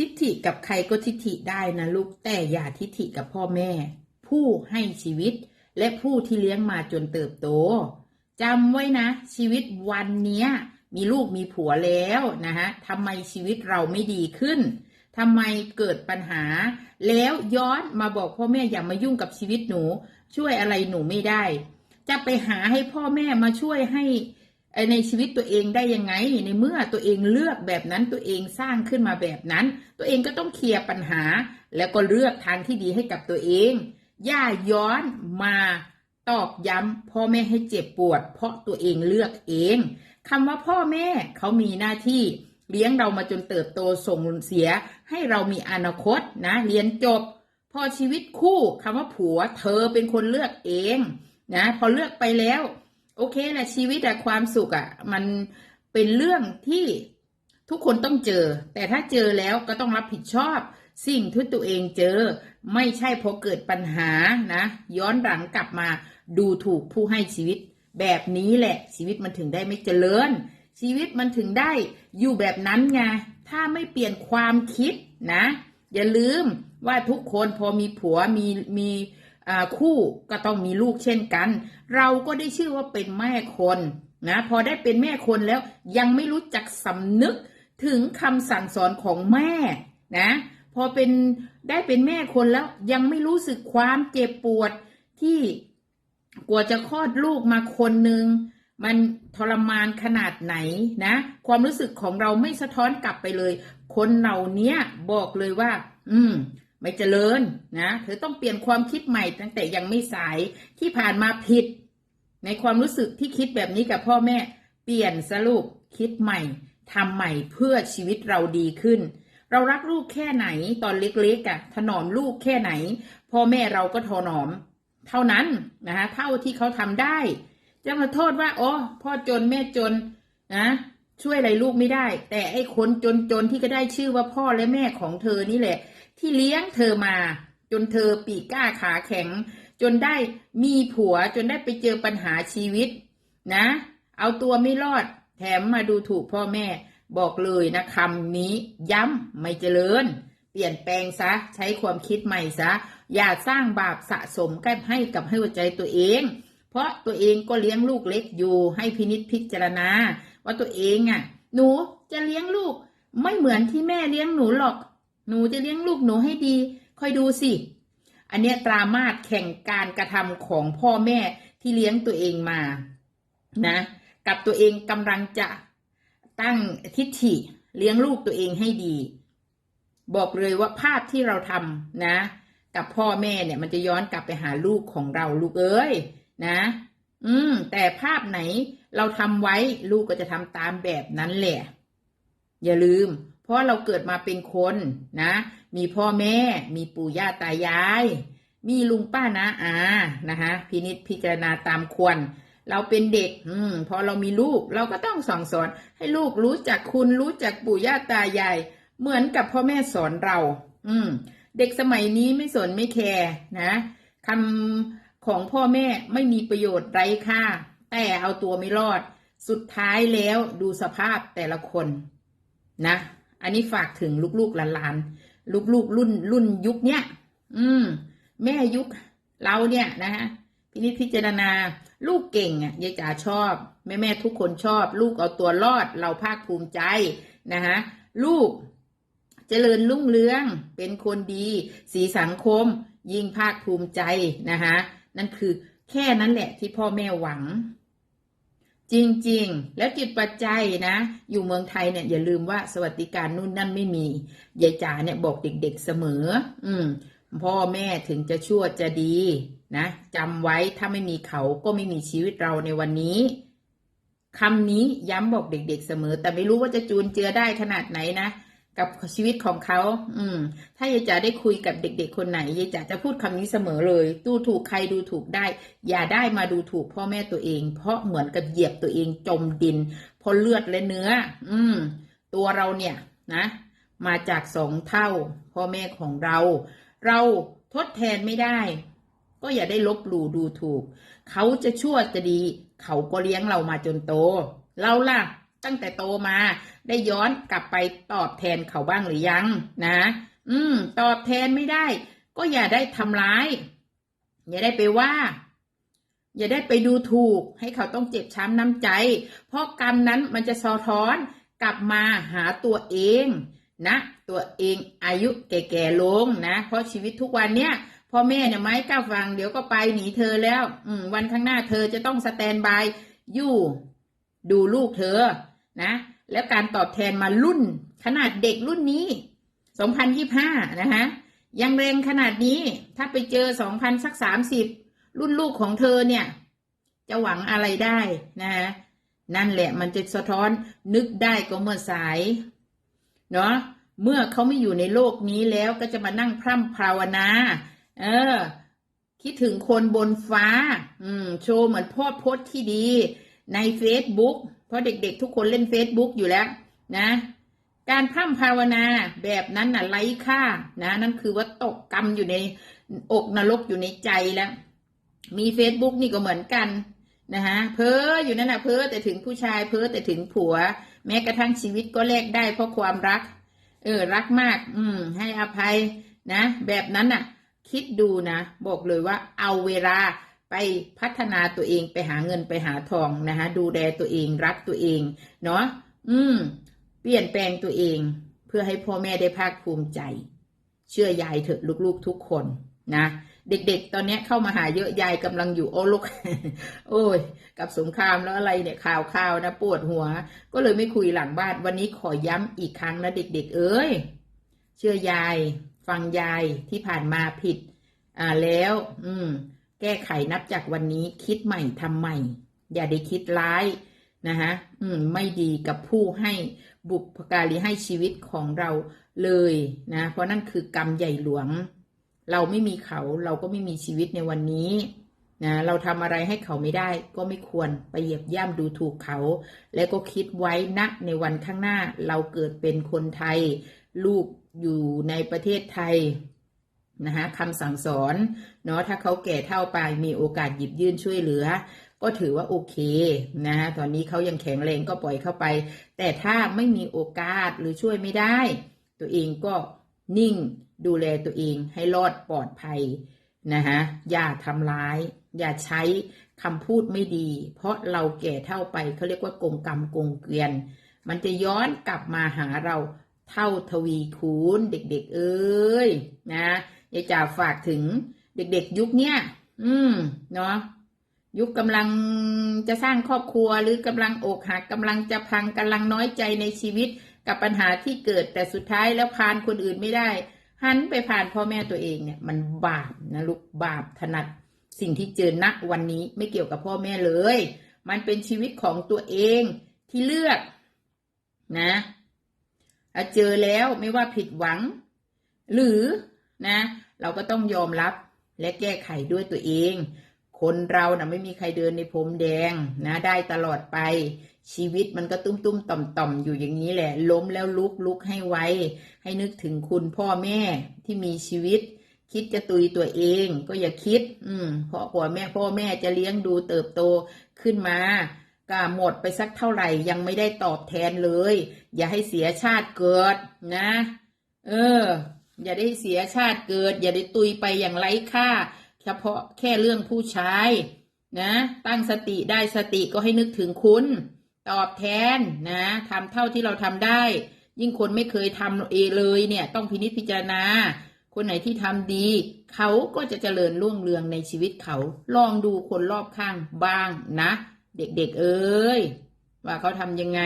ทิฏฐิกับใครก็ทิฏฐิได้นะลูกแต่อย่าทิฏฐิกับพ่อแม่ ผู้ให้ชีวิตและผู้ที่เลี้ยงมาจนเติบโตจำไว้นะ ชีวิตวันนี้มีลูกมีผัวแล้วนะฮะทำไมชีวิตเราไม่ดีขึ้นทำไมเกิดปัญหา แล้วย้อนมาบอกพ่อแม่อย่ามายุ่งกับชีวิตหนู ช่วยอะไรหนูไม่ได้ จะไปหาให้พ่อแม่มาช่วยให้ ในชีวิตตัวเองได้ยังไง ในเมื่อตัวเองเลือกแบบนั้นตัวเองสร้างขึ้นมาแบบนั้น ตัวเองก็ต้องเคลียร์ปัญหา แล้วก็เลือกทางที่ดีให้กับตัวเอง อย่าย้อนมาตอกย้ำพ่อแม่ให้เจ็บปวด เพราะตัวเองเลือกเองคำว่าพ่อแม่เขามีหน้าที่เลี้ยงเรามาจนเติบโตส่งเสีย ให้เรามีอนาคตนะเรียนจบ พอชีวิตคู่คำว่าผัวเธอเป็นคนเลือกเองนะพอเลือกไปแล้ว โอเคแหละชีวิตอะความสุขอะมันเป็นเรื่องที่ทุกคนต้องเจอ แต่ถ้าเจอแล้วก็ต้องรับผิดชอบ สิ่งที่ตัวเองเจอ ไม่ใช่พอเกิดปัญหานะ ย้อนหลังกลับมาดูถูกผู้ให้ชีวิต แบบนี้แหละ ชีวิตมันถึงได้ไม่เจริญ ชีวิตมันถึงได้อยู่แบบนั้นไงถ้าไม่เปลี่ยนความคิดนะ อย่าลืมว่าทุกคนพอมีผัวมีมี คู่ก็ต้องมีลูกเช่นกัน เราก็ได้ชื่อว่าเป็นแม่คนนะพอได้เป็นแม่คนแล้วยังไม่รู้จักสำนึกถึงคำสั่งสอนของแม่นะพอเป็นได้เป็นแม่คนแล้วยังไม่รู้สึกความเจ็บปวดที่กว่าจะคลอดลูกมาคนหนึ่งมันทรมานขนาดไหนนะ ความรู้สึกของเราไม่สะท้อนกลับไปเลย คนเหล่านี้บอกเลยว่า อืม ไม่เจริญนะเธอต้องเปลี่ยนความคิดใหม่ตั้งแต่ยังไม่สายที่ผ่านมาผิด ในความรู้สึกที่คิดแบบนี้กับพ่อแม่ เปลี่ยนสรุปคิดใหม่ทำใหม่เพื่อชีวิตเราดีขึ้น เรารักลูกแค่ไหนตอนเล็กๆอะถนอมลูกแค่ไหน พ่อแม่เราก็ถนอม เท่านั้นนะคะเท่าที่เขาทำได้ จะมาโทษว่าโอ้พ่อจนแม่จนนะช่วยอะไรลูกไม่ได้ แต่ไอ้คนจนๆที่ก็ได้ชื่อว่าพ่อและแม่ของเธอนี่แหละ ที่เลี้ยงเธอมา จนเธอปีกก้าขาแข็ง จนได้มีผัวจนได้ไปเจอปัญหาชีวิตนะ เอาตัวไม่รอด แถมมาดูถูกพ่อแม่ บอกเลยนะคำนี้ย้ำไม่เจริญ เปลี่ยนแปลงซะ ใช้ความคิดใหม่ซะ อย่าสร้างบาปสะสมใกล้ให้กับให้หัวใจตัวเอง เพราะตัวเองก็เลี้ยงลูกเล็กอยู่ ให้พินิจพิจารณา ว่าตัวเองอะ หนูจะเลี้ยงลูกไม่เหมือนที่แม่เลี้ยงหนูหรอก หนูจะเลี้ยงลูกหนูให้ดี คอยดูสิ อันเนี้ยตรามาสแข่งการกระทำของพ่อแม่ที่เลี้ยงตัวเองมา นะ กับตัวเองกำลังจะตั้งทิฏฐิเลี้ยงลูกตัวเองให้ดี บอกเลยว่าภาพที่เราทำนะ กับพ่อแม่เนี่ย มันจะย้อนกลับไปหาลูกของเราลูกเอ้ย นะ อืม แต่ภาพไหนเราทำไว้ลูกก็จะทำตามแบบนั้นแหละ อย่าลืม ราะเราเกิดมาเป็นคนนะ มีพ่อแม่ มีปู่ย่าตายาย มีลุงป้านาอานะคะพินิจพิจารณาตามควร เราเป็นเด็ก อืมพอเรามีลูก เราก็ต้องสั่งสอน ให้ลูกรู้จักคุณรู้จักปู่ย่าตายาย เหมือนกับพ่อแม่สอนเรา อืม เด็กสมัยนี้ไม่สนไม่แคร์นะคำของพ่อแม่ไม่มีประโยชน์ไร้ค่า แต่เอาตัวไม่รอด สุดท้ายแล้วดูสภาพแต่ละคนนะ อันนี้ฝากถึงลูกๆหลานๆลูกๆรุ่นรุ่นยุคเนี้ยอืม แม่ยุคเราเนี่ยนะฮะพินิจพิจารณาลูกเก่งอะยายจ๋าชอบ แม่แม่ๆทุกคนชอบ ลูกเอาตัวรอดเราภาคภูมิใจนะฮะลูกเจริญรุ่งเรืองเป็นคนดี สีสังคม ยิ่งภาคภูมิใจนะคะนั่นคือแค่นั้นแหละที่พ่อแม่หวัง จริงๆ แล้วจิตปัจจัยนะ อยู่เมืองไทยเนี่ยอย่าลืมว่าสวัสดิการนู่นนั่นไม่มียายจ๋าเนี่ยบอกเด็กๆเสมอ อืมพ่อแม่ถึงจะชั่วจะดีนะจำไว้ถ้าไม่มีเขาก็ไม่มีชีวิตเราในวันนี้คำนี้ย้ำบอกเด็กๆเสมอ แต่ไม่รู้ว่าจะจูนเจือได้ขนาดไหนนะ กับชีวิตของเขา อืม ถ้ายายจ๋าได้คุยกับเด็ก ๆ คนไหนยายจ๋าจะพูดคำนี้เสมอเลย ดูถูกใครดูถูกได้ อย่าได้มาดูถูกพ่อแม่ตัวเอง เพราะเหมือนกับเหยียบตัวเองจมดินเพราะเลือดและเนื้อ อืม ตัวเราเนี่ยนะ มาจากสองเท่า พ่อแม่ของเรา เราทดแทนไม่ได้ ก็อย่าได้ลบหลู่ดูถูก เขาจะชั่วจะดี เขาก็เลี้ยงเรามาจนโต เราล่ะ ตั้งแต่โตมา ได้ย้อนกลับไปตอบแทนเขาบ้างหรือยังนะ อืม ตอบแทนไม่ได้ ก็อย่าได้ทำร้าย อย่าได้ไปว่า อย่าได้ไปดูถูก ให้เขาต้องเจ็บช้ำน้ำใจ เพราะกรรมนั้นมันจะสะท้อนกลับมาหาตัวเองนะ ตัวเองอายุแก่ๆลงนะ เพราะชีวิตทุกวันเนี้ยพ่อแม่เนี่ยไม้ก้าวฟังเดี๋ยวก็ไปหนีเธอแล้ว อืวันข้างหน้าเธอจะต้องสแตนบายอยู่ ดูลูกเธอ นะแล้วการตอบแทนมารุ่น ขนาดเด็กรุ่นนี้ 2025 นะฮะยังแรงขนาดนี้ถ้าไปเจอ 2,000สัก30 รุ่นลูกของเธอเนี่ย จะหวังอะไรได้นะฮะนั่นแหละมันจะสะท้อนนึกได้ก็เมื่อสายเนาะเมื่อเขาไม่อยู่ในโลกนี้แล้วก็จะมานั่งพร่ำภาวนา เออ คิดถึงคนบนฟ้า อืม โชว์เหมือนพ่อโพสต์ที่ดี ใน Facebook เพราะเด็กๆ ทุกคนเล่น Facebook อยู่แล้วนะ การพร่ำภาวนาแบบนั้นน่ะไร้ค่านะนั่นคือว่าตกกรรมอยู่ในอกนรกอยู่ในใจแล้ว มี Facebook นี่ก็เหมือนกันนะฮะเพ้ออยู่นั่นน่ะเพ้อแต่ถึงผู้ชายเพ้อแต่ถึงผัว แม้กระทั่งชีวิตก็แลกได้เพราะความรัก เออรักมาก อืม ให้อภัยนะ แบบนั้นน่ะ คิดดูนะ บอกเลยว่าเอาเวลา ไปพัฒนาตัวเองไปหาเงินไปหาทองนะคะดูแลตัวเองรักตัวเองเนาะอืม เปลี่ยนแปลงตัวเอง เพื่อให้พ่อแม่ได้ภาคภูมิใจ เชื่อยายเถอะลูกๆทุกคนนะเด็กๆ ตอนนี้เข้ามาหาเยอะยายกำลังอยู่โอ้ลูกโอ้ย กับสงครามแล้วอะไรเนี่ยข่าวข่าวนะปวดหัว ก็เลยไม่คุยหลังบ้านวันนี้ขอย้ำอีกครั้งนะเด็ก ๆ เอ้ยเชื่อยาย ฟังยายที่ผ่านมาผิด อ่าแล้ว อืม แก้ไขนับจากวันนี้คิดใหม่ทำใหม่ อย่าได้คิดร้ายนะฮะอืม ไม่ดีกับผู้ให้บุพการีให้ชีวิตของเราเลยนะ เพราะนั่นคือกรรมใหญ่หลวง เราไม่มีเขาเราก็ไม่มีชีวิตในวันนี้นะเราทำอะไรให้เขาไม่ได้ ก็ไม่ควรไปเหยียบย่ำดูถูกเขา และก็คิดไว้ณในวันข้างหน้า เราเกิดเป็นคนไทย ลูกอยู่ในประเทศไทย นะฮะคำสั่งสอนเนาะถ้าเขาแก่เท่าไปมีโอกาสหยิบยื่นช่วยเหลือ ก็ถือว่าโอเคนะฮะตอนนี้เขายังแข็งแรงก็ปล่อยเข้าไป แต่ถ้าไม่มีโอกาสหรือช่วยไม่ได้ ตัวเองก็นิ่งดูแลตัวเองให้รอดปลอดภัยนะฮะอย่าทำร้าย อย่าใช้คำพูดไม่ดี เพราะเราแก่เท่าไปเขาเรียกว่ากงกรรมกงเกวียน มันจะย้อนกลับมาหาเราเท่าทวีคูณเด็กๆเอ้ยนะ ยายจ่าฝากถึงเด็กๆยุคเนี้ยอืม เนาะยุคกำลังจะสร้างครอบครัวหรือกำลังอกหักกำลังจะพังกำลังน้อยใจในชีวิตกับปัญหาที่เกิดแต่สุดท้ายแล้วผ่านคนอื่นไม่ได้ หันไปผ่านพ่อแม่ตัวเองเนี่ย มันบาปนะลูกบาปถนัด สิ่งที่เจอณวันนี้ไม่เกี่ยวกับพ่อแม่เลย มันเป็นชีวิตของตัวเองที่เลือกนะถ้าเจอแล้วไม่ว่าผิดหวัง หรือ นะ เราก็ต้องยอมรับและแก้ไขด้วยตัวเอง คนเรานะ่ะไม่มีใครเดินในพรมแดงนะ ได้ตลอดไป ชีวิตมันก็ตุ้มตุ้มต่อมต่อมอยู่อย่างนี้แหละ ล้มแล้วลุกลุกให้ไวให้นึกถึงคุณพ่อแม่ที่มีชีวิต คิดจะตุยตัวเองก็อย่าคิด อืมเพราะพ่อแม่พ่อแม่จะเลี้ยงดูเติบโตขึ้นมาก็หมดไปสักเท่าไหร่ยังไม่ได้ตอบแทนเลย อย่าให้เสียชาติเกิดนะ เออ อย่าได้เสียชาติเกิด อย่าได้ตุยไปอย่างไร้ค่า เฉพาะแค่เรื่องผู้ชายนะ ตั้งสติได้สติก็ให้นึกถึงคุณ ตอบแทนนะทำเท่าที่เราทำได้ ยิ่งคนไม่เคยทำเอเลยเนี่ย ต้องพินิจพิจารณา คนไหนที่ทำดี เขาก็จะเจริญรุ่งเรืองในชีวิตเขา ลองดูคนรอบข้างบ้างนะ เด็กๆเอ้ยว่าเขาทำยังไง